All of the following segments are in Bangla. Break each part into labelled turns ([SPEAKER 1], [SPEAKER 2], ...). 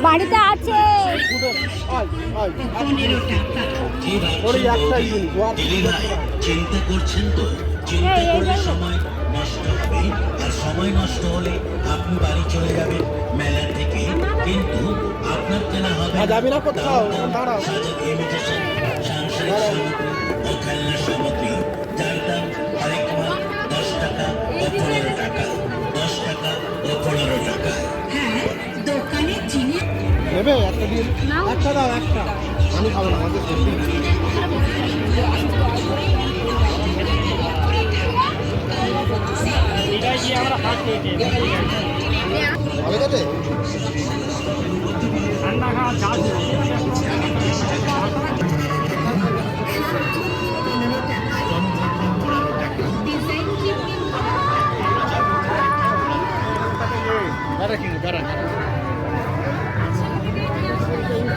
[SPEAKER 1] বাড়িতে আছে। চিন্তা করছেন তো সময় নষ্ট আর সময় নষ্ট হলে আপনি বাড়ি চলে যাবেন মেলা থেকে কিন্তু আপনার কেনা হবে সামগ্রী ও সামগ্রী
[SPEAKER 2] একটা দাও একটা। আমি খাব না আমাদের। ভালো গেছে। বেড়া কিনে বেড়া দাদা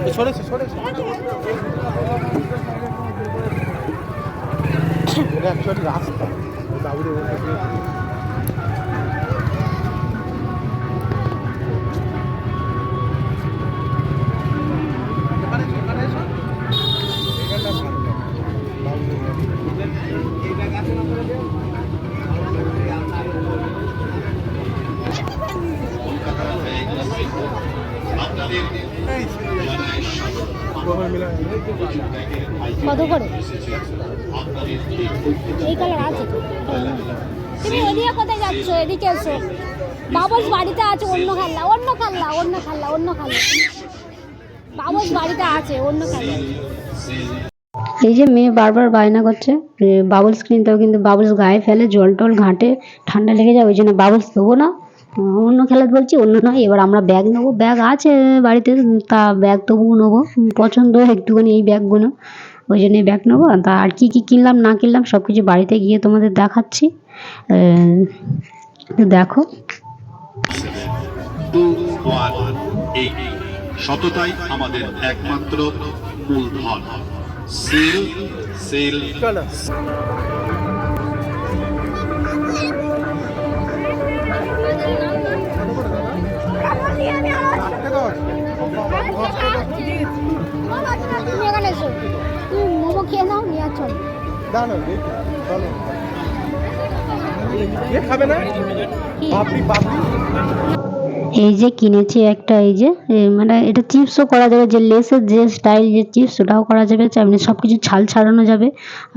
[SPEAKER 2] এ, সরেছে সরেছে এটা অ্যাকচুয়ালি রাস্তা বাবুদের সবাই
[SPEAKER 3] কত করে এই কালার আছে তুমি এদিকে কোথায় যাচ্ছ? এদিকে এসো। বাবস বাড়িতে আছে, অন্য খেলনা অন্য খেলনা অন্য খেলনা অন্য খেলনা বাবস বাড়িতে আছে, অন্য খেলনা এই যে মেয়ে বারবার বায়না করছে বাবলস কিনতেও কিন্তু বাবলস গায়ে ফেলে, জল টল ঘাটে, ঠান্ডা লেগে যায়, ওই জন্য বাবলস দেবো না। অন্য খেলা বলছি, অন্য নয়, এবার আমরা ব্যাগ নেব। ব্যাগ আছে বাড়িতে, তা ব্যাগ তবুও নেব। পছন্দ, একটুখানি এই ব্যাগগুলো ওই জন্য ব্যাগ নেব। তা আর কি কি কিনলাম, না কিনলাম সব কিছু বাড়িতে গিয়ে তোমাদের দেখাচ্ছি। দেখো।
[SPEAKER 4] সততাই আমাদের একমাত্র মূলধন। সেল সেল
[SPEAKER 3] তুমি এখানে এসো তুমি মোমো খেয়ে নাও নিয়ে চলো
[SPEAKER 2] চলো
[SPEAKER 3] এই যে কিনেছি একটা, এই যে মানে এটা চিপসও করা যাবে, যে লেসের যে স্টাইল যে চিপস ওটাও করা যাবে, চাইলে সব কিছু ছাল ছাড়ানো যাবে।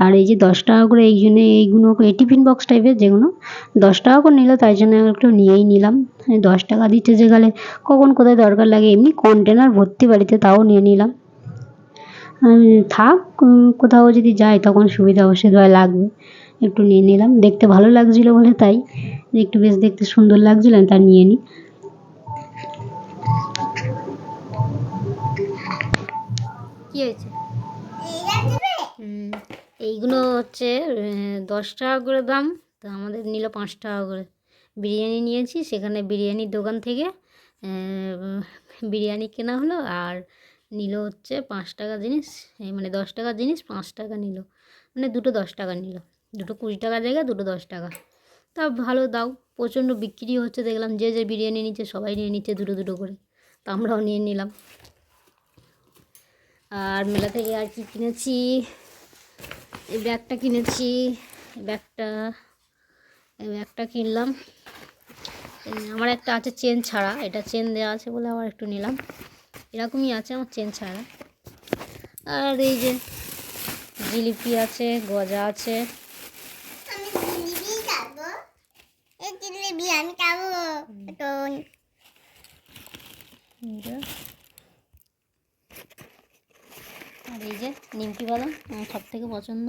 [SPEAKER 3] আর এই যে দশ টাকা করে এই জন্য এইগুলো, এই টিফিন বক্স টাইপের যেগুলো, দশ টাকা করে নিল, তাই জন্য একটু নিয়েই নিলাম। দশ টাকা দিচ্ছে যে গেলে, কখন কোথায় দরকার লাগে, এমনি কন্টেনার ভর্তি বাড়িতে তাও নিয়ে নিলাম। থাক কোথাও যদি যাই, তখন সুবিধা অবশ্যই লাগবে। একটু নিয়ে নিলাম, দেখতে ভালো লাগছিল বলে তাই, একটু বেশ দেখতে সুন্দর লাগছিল তাই নিয়ে নিই কি হয়েছে? এইগুলো হচ্ছে দশ টাকা করে দাম, তো আমাদের নিল পাঁচ টাকা করে। বিরিয়ানি নিয়েছি, সেখানে বিরিয়ানির দোকান থেকে বিরিয়ানি কেনা হলো, আর নিল হচ্ছে পাঁচ টাকা জিনিস মানে দশ টাকার জিনিস, পাঁচ টাকা নিল। মানে দুটো দশ টাকা নিল। দুটো কুড়ি টাকার জায়গায় দুটো দশ টাকা। তা ভালো, দাও। প্রচণ্ড বিক্রি হচ্ছে, দেখলাম যে যে বিরিয়ানি নিচ্ছে, সবাই নিয়ে নিচ্ছে দুটো দুটো করে। তা আমরাও নিয়ে নিলাম। আর মেলা থেকে আর কি কিনেছি? এই ব্যাগটা কিনেছি। ব্যাগটা এই ব্যাগটা কিনলাম। আমার একটা আছে চেন ছাড়া। এটা চেন দেওয়া আছে বলে আবার একটু নিলাম। এরকমই আছে আমার চেন ছাড়া। আর এই যে জিলিপি আছে গজা আছে।
[SPEAKER 5] আমি খাব এই জিলিপি আমি খাব তো
[SPEAKER 3] এই যে। আর এই যে নিমকি বাদাম আমার সব থেকে পছন্দ।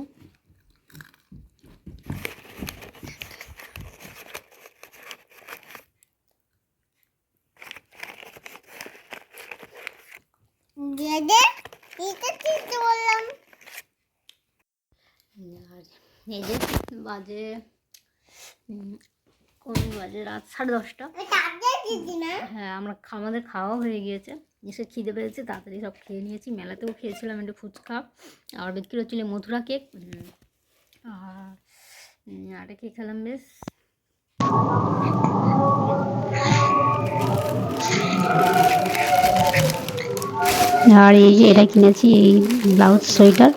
[SPEAKER 3] এই যে বাজে কোন বাজে? রাত সাড়ে দশটা। হ্যাঁ আমরা আমাদের খাওয়া হয়ে গিয়েছে। এসে খিদে পেয়েছে, তাড়াতাড়ি সব খেয়ে নিয়েছি। মেলাতেও খেয়েছিলাম একটু ফুচকা, আর বিক্রি হচ্ছিল মথুরা কেক আর আর কি খেলাম বেশ। আর এই যে এটা কিনেছি, এই ব্লাউজ সোয়েটার।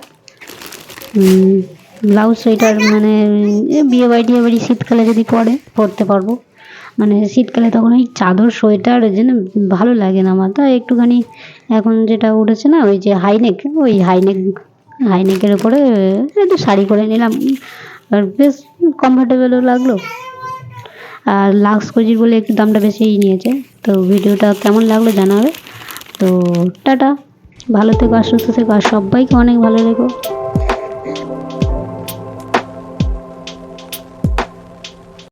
[SPEAKER 3] ব্লাউজ সোয়েটার মানে বিয়ে বাড়ি, টিয়ে বাড়ি শীতকালে যদি পরে, পরতে পারব। মানে শীতকালে তখন ওই চাদর, সোয়েটার যেন ভালো লাগে না আমার। তাই একটুখানি এখন যেটা উঠেছে না, ওই যে হাইনেক, ওই হাইনেক, হাইনেকের উপরে একটু শাড়ি করে নিলাম। আর বেশ কমফর্টেবলও লাগল। আর লাক্স কোজির বলে একটু দামটা বেশিই নিয়েছে। তো ভিডিওটা কেমন লাগল জানাবে। তো টাটা, ভালো থেকো আর সুস্থ থেকো। আর সবাইকে অনেক ভালো রেখো।